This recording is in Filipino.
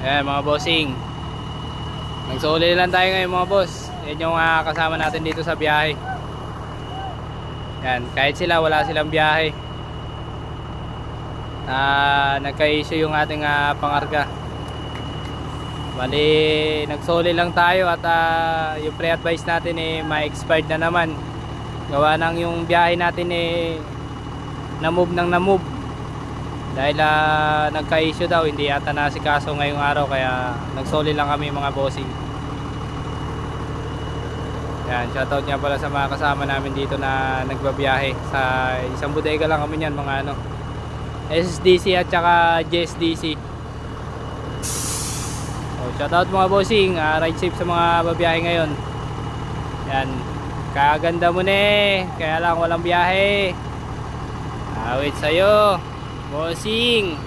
Ayan mga bossing. Nagsuli lang tayo ngayon mga boss. Yan yung ah, kasama natin dito sa biyahe. Yan, kahit sila wala silang biyahe. Ah, nagka-issue yung ating ah, pangarga. Bali, nagsuli lang tayo at ah, yung pre-advise natin eh ma-expired na naman. Gawa nang yung biyahe natin eh na-move nang na-move. Dahil ah, nagka-issue daw, hindi yata nasikaso ngayong araw kaya nagsoli lang kami mga bossing. Yan, shoutout nga pala sa mga kasama namin dito na nagbabiyahe. Sa isang bodega lang kami niyan, mga ano. SSDC at saka JSDC. So, shoutout mga bossing, ah, ride safe sa mga babiyahe ngayon. Yan, kaganda mo na eh, kaya lang walang biyahe. Awit sa'yo, bossing.